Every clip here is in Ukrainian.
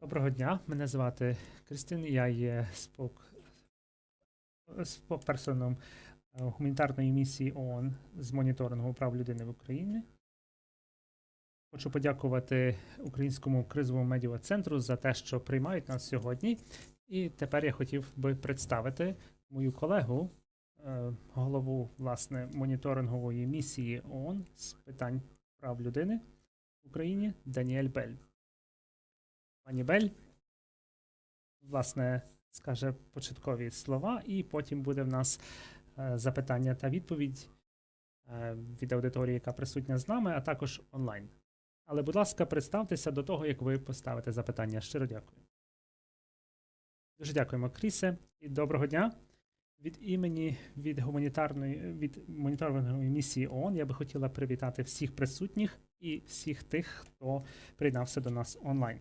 Доброго дня, мене звати Кристин, я є спок... спокперсоном е, гуманітарної місії ООН з моніторингу прав людини в Україні. Хочу подякувати Українському кризовому медіа центру за те, що приймають нас сьогодні. І тепер я хотів би представити мою колегу, голову власне моніторингової місії ООН з питань прав людини в Україні Даніель Бель. Пані Бель, власне, скаже початкові слова, і потім буде в нас е, запитання та відповідь е, від аудиторії, яка присутня з нами, а також онлайн. Але, будь ласка, представтеся до того, як ви поставите запитання. Щиро дякую. Дуже дякуємо, Крісе, і доброго дня. Від імені від гуманітарної від моніторингової місії ООН я би хотіла привітати всіх присутніх і всіх тих, хто приєднався до нас онлайн.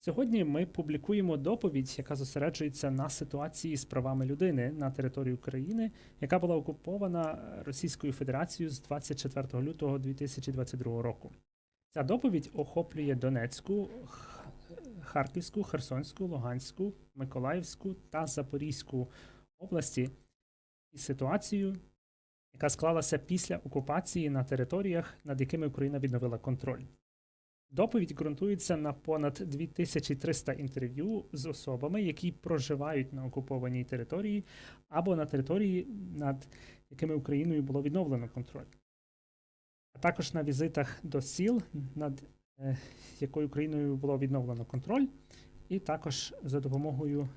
Сьогодні ми публікуємо доповідь, яка зосереджується на ситуації з правами людини на території України, яка була окупована Російською Федерацією з 24 лютого 2022 року. Ця доповідь охоплює Донецьку, Харківську, Херсонську, Луганську, Миколаївську та Запорізьку області і ситуацію, яка склалася після окупації на територіях, над якими Україна відновила контроль. Доповідь ґрунтується на понад 2300 інтерв'ю з особами, які проживають на окупованій території або на території, над якими Україною було відновлено контроль, а також на візитах до сіл, над е, якою Україною було відновлено контроль, і також за допомогою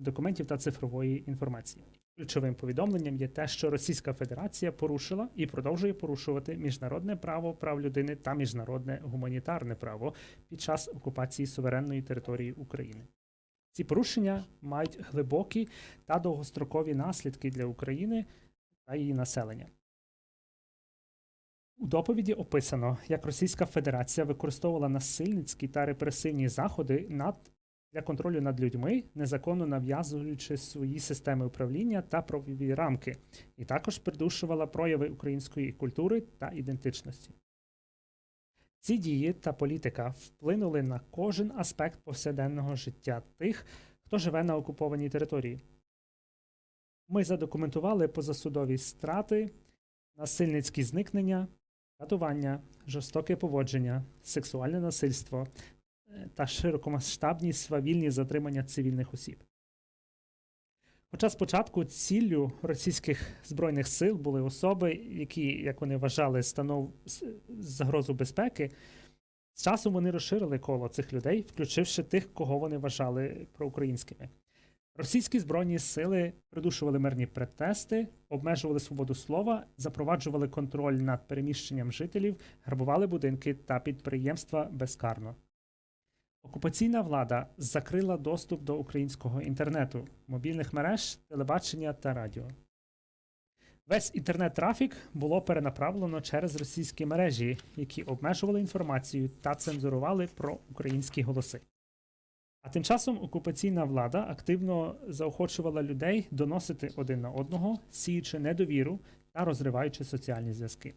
документів та цифрової інформації. Ключовим повідомленням є те, що Російська Федерація порушила і продовжує порушувати міжнародне право прав людини та міжнародне гуманітарне право під час окупації суверенної території України. Ці порушення мають глибокі та довгострокові наслідки для України та її населення. У доповіді описано, як Російська Федерація використовувала насильницькі та репресивні заходи над для контролю над людьми, незаконно нав'язуючи свої системи управління та правові рамки, і також придушувала прояви української культури та ідентичності. Ці дії та політика вплинули на кожен аспект повсякденного життя тих, хто живе на окупованій території. Ми задокументували позасудові страти, насильницькі зникнення, катування, жорстоке поводження, сексуальне насильство, та широкомасштабні свавільні затримання цивільних осіб. Хоча спочатку ціллю російських збройних сил були особи, які, як вони вважали, станов загрозу безпеки, з часом вони розширили коло цих людей, включивши тих, кого вони вважали проукраїнськими. Російські збройні сили придушували мирні протести, обмежували свободу слова, запроваджували контроль над переміщенням жителів, грабували будинки та підприємства безкарно. Окупаційна влада закрила доступ до українського інтернету, мобільних мереж, телебачення та радіо. Весь інтернет-трафік було перенаправлено через російські мережі, які обмежували інформацію та цензурували про українські голоси. А тим часом окупаційна влада активно заохочувала людей доносити один на одного, сіючи недовіру та розриваючи соціальні зв'язки.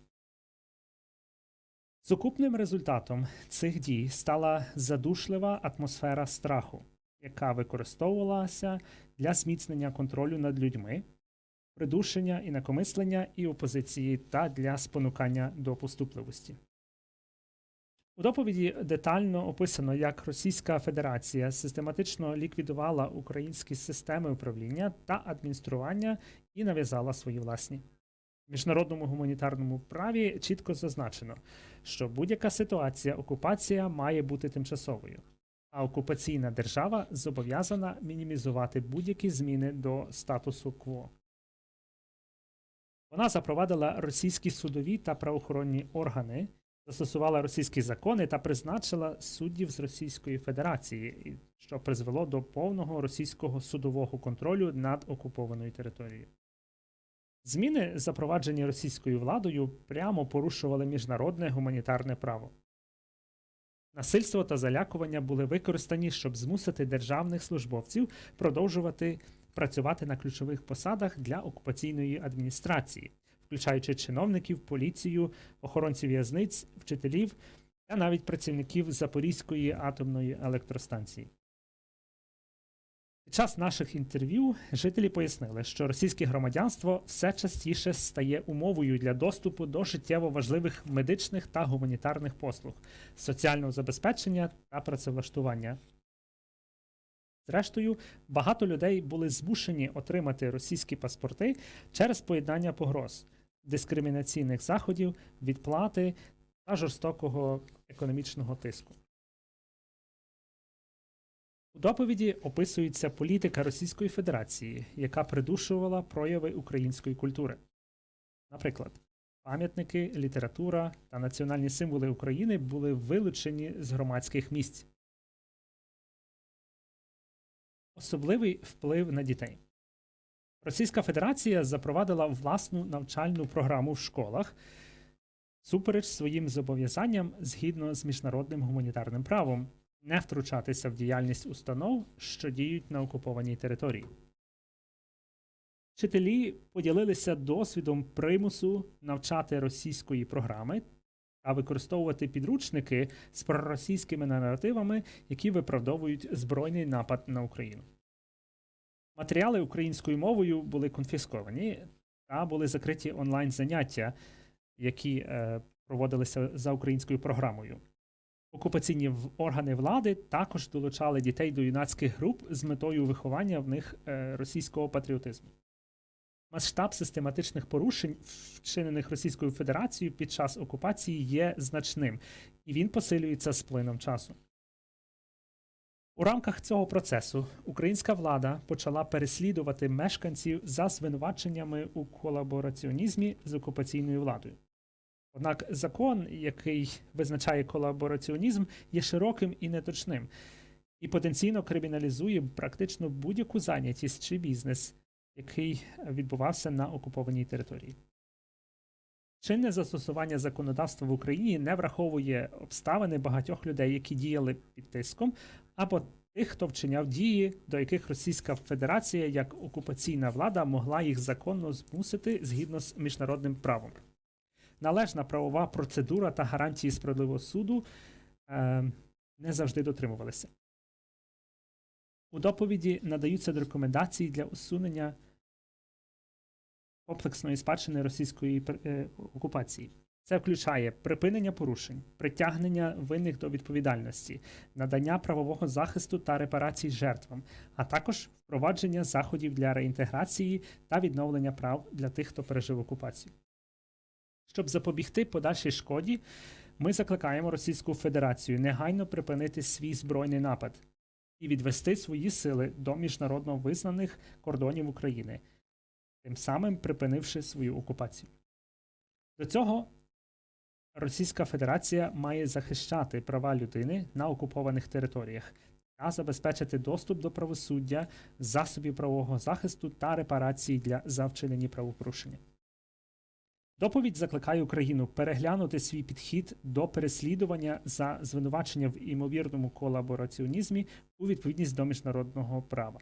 Сукупним результатом цих дій стала задушлива атмосфера страху, яка використовувалася для зміцнення контролю над людьми, придушення інакомислення і опозиції та для спонукання до поступливості. У доповіді детально описано, як Російська Федерація систематично ліквідувала українські системи управління та адміністрування і нав'язала свої власні. Міжнародному гуманітарному праві чітко зазначено, що будь-яка ситуація окупація має бути тимчасовою, а окупаційна держава зобов'язана мінімізувати будь-які зміни до статусу кво. Вона запровадила російські судові та правоохоронні органи, застосувала російські закони та призначила суддів з Російської Федерації, що призвело до повного російського судового контролю над окупованою територією. Зміни, запроваджені російською владою, прямо порушували міжнародне гуманітарне право. Насильство та залякування були використані, щоб змусити державних службовців продовжувати працювати на ключових посадах для окупаційної адміністрації, включаючи чиновників, поліцію, охоронців в'язниць, вчителів та навіть працівників Запорізької атомної електростанції. Під час наших інтерв'ю жителі пояснили, що російське громадянство все частіше стає умовою для доступу до життєво важливих медичних та гуманітарних послуг, соціального забезпечення та працевлаштування. Зрештою, багато людей були змушені отримати російські паспорти через поєднання погроз, дискримінаційних заходів, відплати та жорстокого економічного тиску. У доповіді описується політика Російської Федерації, яка придушувала прояви української культури. Наприклад, пам'ятники, література та національні символи України були вилучені з громадських місць. Особливий вплив на дітей. Російська Федерація запровадила власну навчальну програму в школах супереч своїм зобов'язанням згідно з міжнародним гуманітарним правом не втручатися в діяльність установ, що діють на окупованій території. Вчителі поділилися досвідом примусу навчати російської програми та використовувати підручники з проросійськими наративами, які виправдовують збройний напад на Україну. Матеріали українською мовою були конфісковані та були закриті онлайн заняття, які е, проводилися за українською програмою. Окупаційні органи влади також долучали дітей до юнацьких груп з метою виховання в них е, російського патріотизму. Масштаб систематичних порушень, вчинених Російською Федерацією під час окупації, є значним, і він посилюється з плином часу. У рамках цього процесу українська влада почала переслідувати мешканців за звинуваченнями у колабораціонізмі з окупаційною владою. Однак закон, який визначає колабораціонізм, є широким і неточним, і потенційно криміналізує практично будь-яку зайнятість чи бізнес, який відбувався на окупованій території. Чинне застосування законодавства в Україні не враховує обставини багатьох людей, які діяли під тиском, або тих, хто вчиняв дії, до яких Російська Федерація як окупаційна влада могла їх законно змусити згідно з міжнародним правом. Належна правова процедура та гарантії справедливого суду е, не завжди дотримувалися. У доповіді надаються рекомендації для усунення комплексної спадщини російської е, окупації. Це включає припинення порушень, притягнення винних до відповідальності, надання правового захисту та репарацій жертвам, а також впровадження заходів для реінтеграції та відновлення прав для тих, хто пережив окупацію. Щоб запобігти подальшій шкоді, ми закликаємо Російську Федерацію негайно припинити свій збройний напад і відвести свої сили до міжнародно визнаних кордонів України, тим самим припинивши свою окупацію. До цього Російська Федерація має захищати права людини на окупованих територіях та забезпечити доступ до правосуддя, засобів правового захисту та репарацій для за вчинені правопорушення. Доповідь закликає Україну переглянути свій підхід до переслідування за звинувачення в імовірному колабораціонізмі у відповідність до міжнародного права.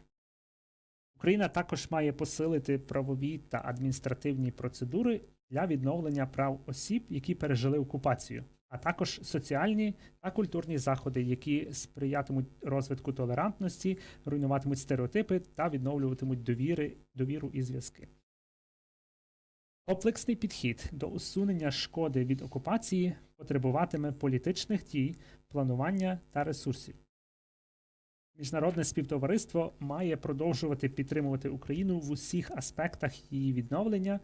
Україна також має посилити правові та адміністративні процедури для відновлення прав осіб, які пережили окупацію, а також соціальні та культурні заходи, які сприятимуть розвитку толерантності, руйнуватимуть стереотипи та відновлюватимуть довіри, довіру і зв'язки. Комплексний підхід до усунення шкоди від окупації потребуватиме політичних дій, планування та ресурсів. Міжнародне співтовариство має продовжувати підтримувати Україну в усіх аспектах її відновлення,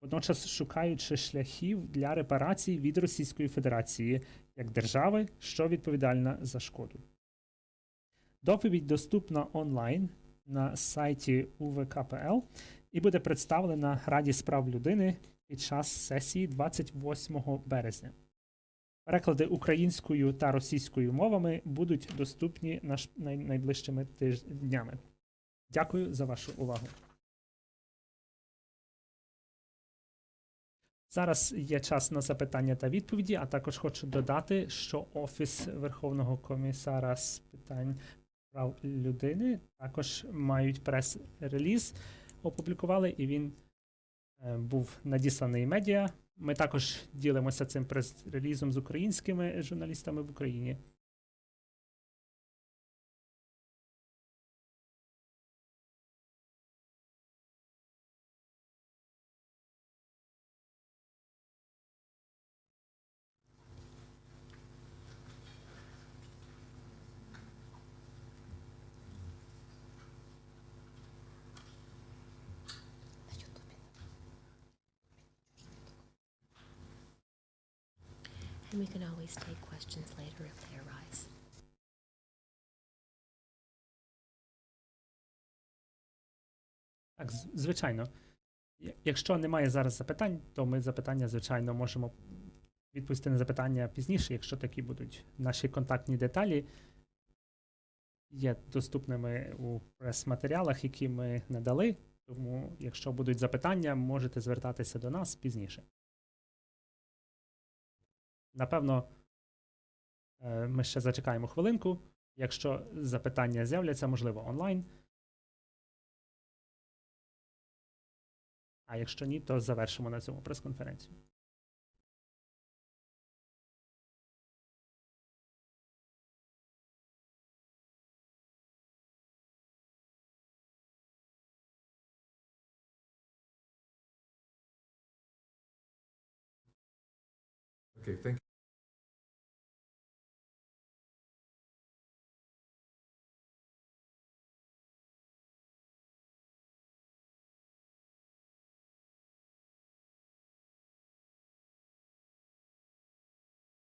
водночас шукаючи шляхів для репарацій від Російської Федерації як держави, що відповідальна за шкоду. Доповідь доступна онлайн на сайті УВКПЛ і буде представлена Раді справ людини під час сесії 28 березня. Переклади українською та російською мовами будуть доступні наш- найближчими днями. Дякую за вашу увагу. Зараз є час на запитання та відповіді, а також хочу додати, що Офіс Верховного комісара з питань прав людини також мають прес-реліз, опублікували, і він е, був надісланий медіа. Ми також ділимося цим прес-релізом з українськими журналістами в Україні. And we can always take questions later if they arise. Так, звичайно. Якщо немає зараз запитань, то ми запитання, звичайно, можемо відповісти на запитання пізніше, якщо такі будуть. Наші контактні деталі є доступними у прес-матеріалах, які ми надали. Тому, якщо будуть запитання, можете звертатися до нас пізніше. Напевно, е, ми ще зачекаємо хвилинку. Якщо запитання з'являться, можливо, онлайн. А якщо ні, то завершимо на цьому прес-конференцію. Okay, thank